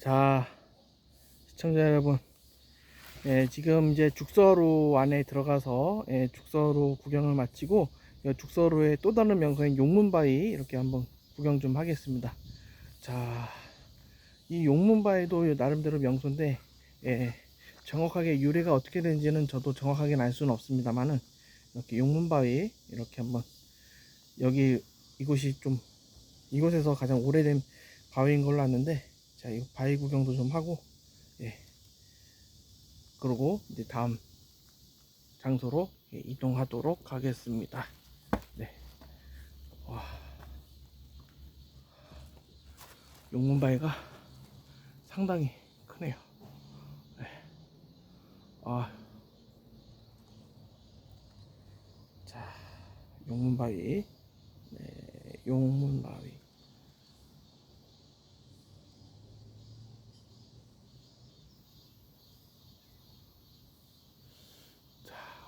자, 시청자 여러분, 예, 지금 이제 죽서루 안에 들어가서 예, 죽서루 구경을 마치고 이 죽서루의 또 다른 명소인 용문바위 이렇게 한번 구경 좀 하겠습니다. 자, 이 용문바위도 나름대로 명소인데 예, 정확하게 유래가 어떻게 되는지는 저도 정확하게는 알 수는 없습니다만은 이렇게 용문바위 이렇게 한번 여기 이곳이 좀 이곳에서 가장 오래된 바위인 걸로 아는데 자, 이 바위 구경도 좀 하고, 예. 그러고 이제 다음 장소로 예, 이동하도록 하겠습니다. 네. 와. 용문바위가 상당히 크네요. 네. 아. 자, 용문바위. 네, 용문바위.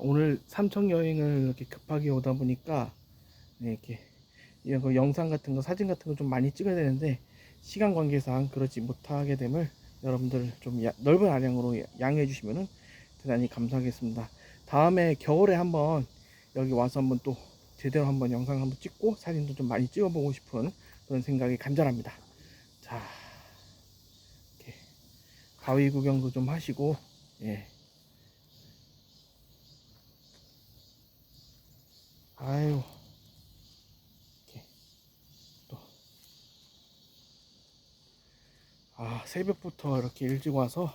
오늘 삼청 여행을 이렇게 급하게 오다 보니까 네, 이렇게 이런 거 영상 같은 거 사진 같은 거 좀 많이 찍어야 되는데 시간 관계상 그러지 못하게 됨을 여러분들 좀 야- 넓은 아량으로 야- 양해해 주시면은 대단히 감사하겠습니다. 다음에 겨울에 한번 여기 와서 한번 또 제대로 한번 영상 한번 찍고 사진도 좀 많이 찍어보고 싶은 그런 생각이 간절합니다. 자, 이렇게 바위 구경도 좀 하시고 예. 아유. 이렇게 또. 아, 새벽부터 이렇게 일찍 와서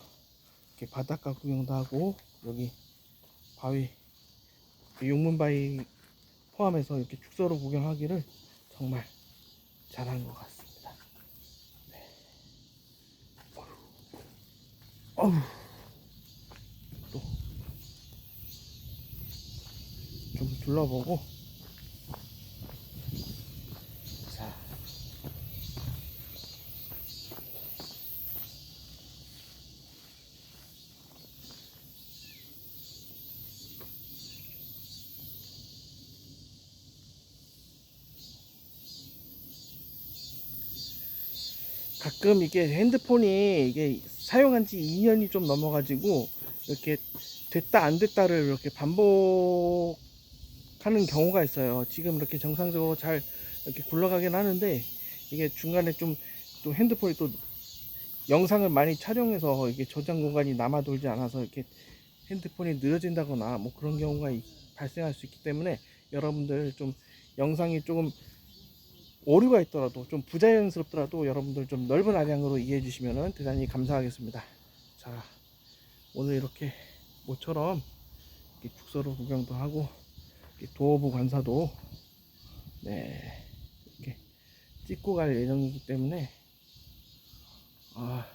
이렇게 바닷가 구경도 하고 여기 바위 그 용문바위 포함해서 이렇게 축서로 구경하기를 정말 잘한 것 같습니다. 네. 어휴. 또좀 둘러보고 가끔 이게 핸드폰이 이게 사용한 지 2년이 좀 넘어가지고 이렇게 됐다 안 됐다를 이렇게 반복하는 경우가 있어요. 지금 이렇게 정상적으로 잘 이렇게 굴러가긴 하는데 이게 중간에 좀 또 핸드폰이 또 영상을 많이 촬영해서 이게 저장 공간이 남아 돌지 않아서 이렇게 핸드폰이 느려진다거나 뭐 그런 경우가 이- 발생할 수 있기 때문에 여러분들 좀 영상이 조금 오류가 있더라도 좀 부자연스럽더라도 여러분들 좀 넓은 아량으로 이해해 주시면 대단히 감사하겠습니다. 자, 오늘 이렇게 모처럼 이렇게 죽서로 구경도 하고 도어부 관사도 네 이렇게 찍고 갈 예정이기 때문에 아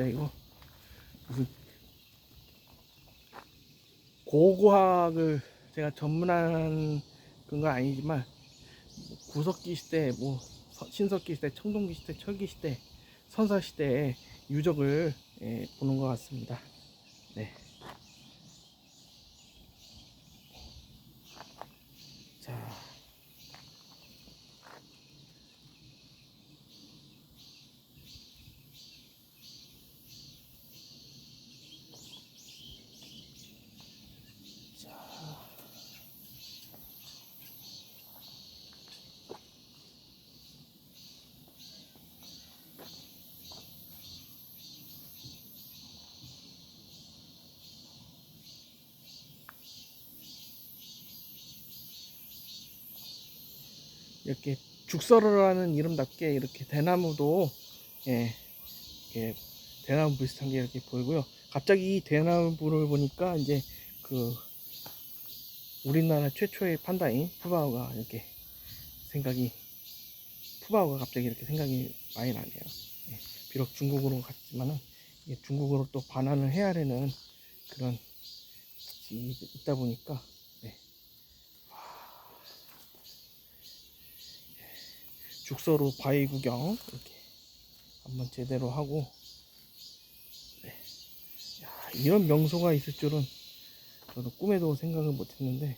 진짜 이거 무슨 고고학을 제가 전문한 그런 건 아니지만 구석기 시대, 뭐 서- 신석기 시대, 청동기 시대, 철기 시대, 선사 시대의 유적을 예, 보는 것 같습니다. 네. 자. 이렇게 죽서르라는 이름답게 이렇게 대나무도 예, 이렇게 대나무 비슷한 게 이렇게 보이고요. 갑자기 이 대나무를 보니까 이제 그 우리나라 최초의 판다인 푸바오가 이렇게 생각이 푸바오가 갑자기 이렇게 생각이 많이 나네요. 예, 비록 중국으로 갔지만은 이게 중국어로 또 반환을 해야 되는 그런 이- 있다 보니까 네. 죽서로 바위 구경 이렇게 한번 제대로 하고 네. 야, 이런 명소가 있을 줄은 저도 꿈에도 생각을 못했는데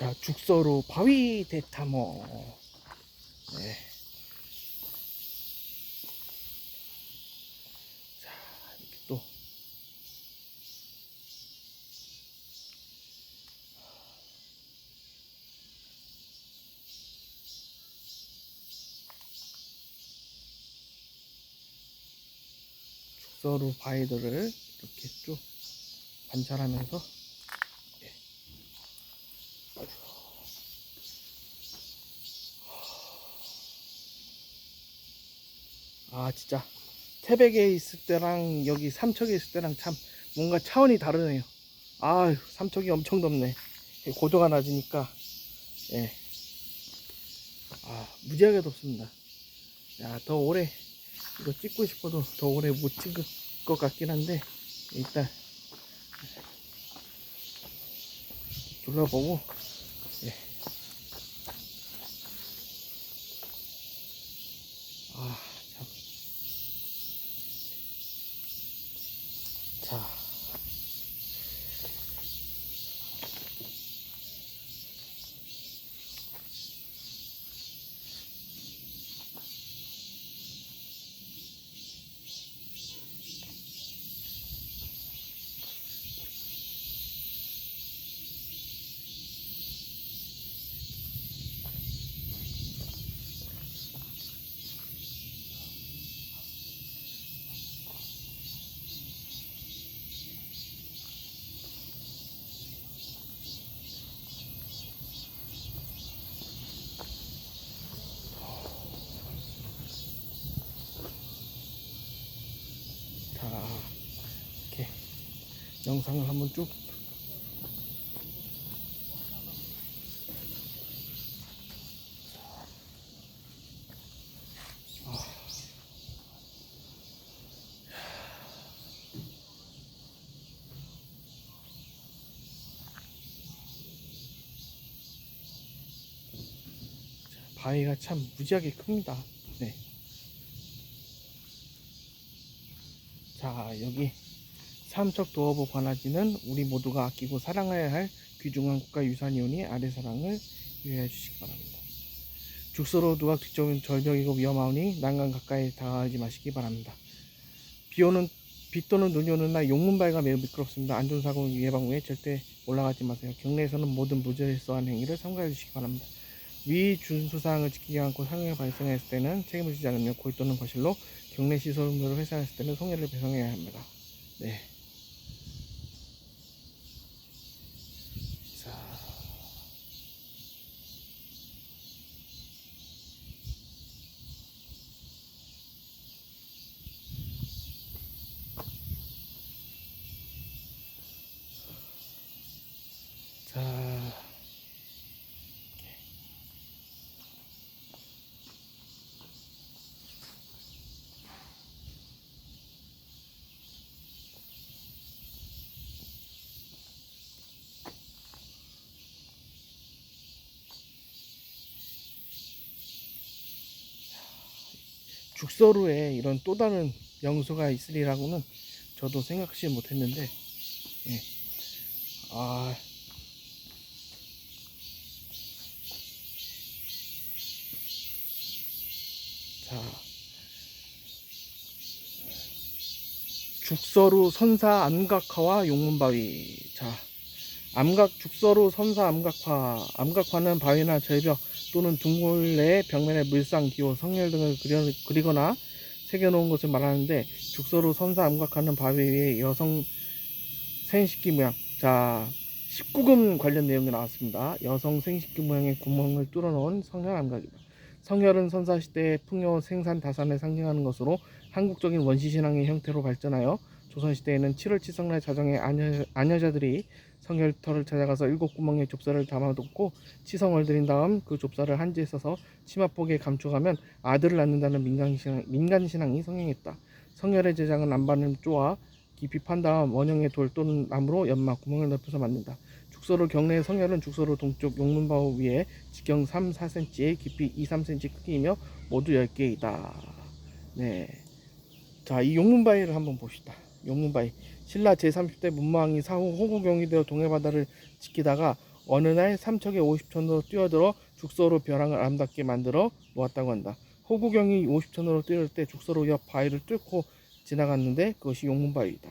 자 죽서로 바위 대탐험 네. 자 이렇게 또 죽서로 바위들을 이렇게 쭉 관찰하면서 아 진짜 태백에 있을 때랑 여기 삼척에 있을 때랑 참 뭔가 차원이 다르네요. 아유 삼척이 엄청 덥네. 고도가 낮으니까 예. 아 무지하게 덥습니다. 야 더 오래 이거 찍고 싶어도 더 오래 못 찍을 것 같긴 한데 일단 둘러보고 예. 아 참. 자. 자, 이렇게 영상을 한번 쭉 바위가 참 무지하게 큽니다. 네. 자, 여기 삼척 도어보 관아지는 우리 모두가 아끼고 사랑해야 할 귀중한 국가유산이오니 아래 사랑을 유의해 주시기 바랍니다. 죽서로 누각 뒤쪽은 절벽이고 위험하오니 난간 가까이 다가가지 마시기 바랍니다. 비 오는 비 또는 눈이 오는 날 용문바위가 매우 미끄럽습니다. 안전사고 예방 후에 절대 올라가지 마세요. 경내에서는 모든 무질서한 행위를 삼가해 주시기 바랍니다. 위 준수사항을 지키지 않고 상해가 발생했을 때는 책임을 지지 않으며 고의 또는 거실로 경내 시설물을 회사했을 때는 송해를 배상해야 합니다. 네. 자. 자. 죽서루에 이런 또 다른 명소가 있으리라고는 저도 생각지 못했는데, 예. 아, 자, 죽서루 선사 암각화와 용문바위. 자, 암각 죽서루 선사 암각화. 암각화는 바위나 절벽 또는 내 벽면에 물상, 기호, 성열 등을 그려, 그리 거나 새겨놓은 것을 말하는데 죽서루 선사 암각화는 바위 위에 여성 생식기 모양. 자, 19금 관련 내용이 나왔습니다. 여성 생식기 모양의 구멍을 뚫어놓은 성혈 암각이다. 성혈은 선사시대의 풍요 생산 다산을 상징하는 것으로 한국적인 원시신앙의 형태로 발전하여 조선시대에는 7월 치성날 자정에 아녀, 아녀자들이 성혈터를 찾아가서 일곱 구멍에 좁쌀을 담아놓고 치성을 드린 다음 그 좁쌀을 한지에 써서 치마폭에 감축하면 아들을 낳는다는 민간신앙, 민간신앙이 성행했다. 성혈의 제장은 남반을 쪼아 깊이 판 다음 원형의 돌 또는 나무로 연막 구멍을 넓혀서 만든다. 죽서로 경내의 성혈은 죽서로 동쪽 용문바우 위에 지경 3, 4cm에 깊이 2, 3cm 크기이며 모두 10개이다. 네. 자, 이 용문바위를 한번 봅시다. 용문바위. 신라 제30대 문무왕이 사후 호구경이 되어 동해바다를 지키다가 어느 날 삼척의 50천으로 뛰어들어 죽서로 벼랑을 아름답게 만들어 놓았다고 한다. 호구경이 50천으로 뛰어들 때 죽서로 옆 바위를 뚫고 지나갔는데 그것이 용문바위이다.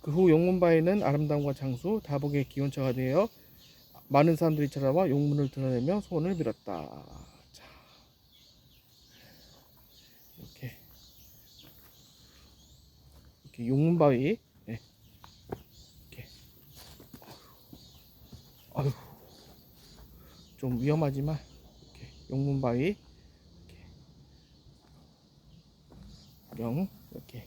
그 후 용문바위는 아름다움과 장수, 다복의 기원처가 되어 많은 사람들이 찾아와 용문을 드러내며 소원을 빌었다. 자, 이렇게 이렇게 용문바위, 네. 이렇게 아유, 좀 위험하지만 이렇게 용문바위, 이렇게 영 이렇게.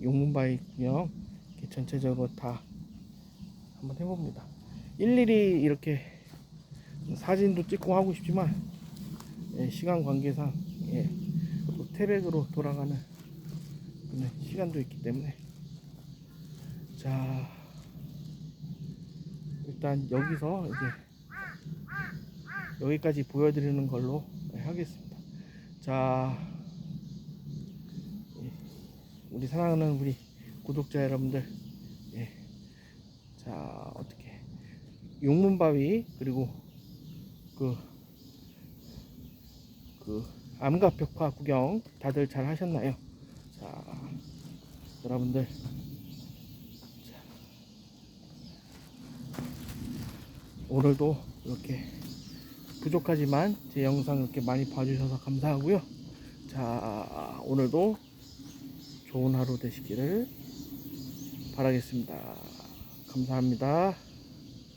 용문바위 구경 이렇게 전체적으로 다 한번 해봅니다. 일일이 이렇게 사진도 찍고 하고 싶지만 예, 시간 관계상 태백으로 돌아가는 네, 시간도 있기 때문에 자 일단 여기서 이제 여기까지 보여드리는 걸로 하겠습니다. 자 우리 사랑하는 우리 구독자 여러분들 예. 자 어떻게 용문바위 그리고 그, 그 암각 벽화 구경 다들 잘 하셨나요? 자 여러분들 자, 오늘도 이렇게 부족하지만 제 영상 이렇게 많이 봐주셔서 감사하고요 자 오늘도 좋은 하루 되시기를 바라겠습니다. 감사합니다.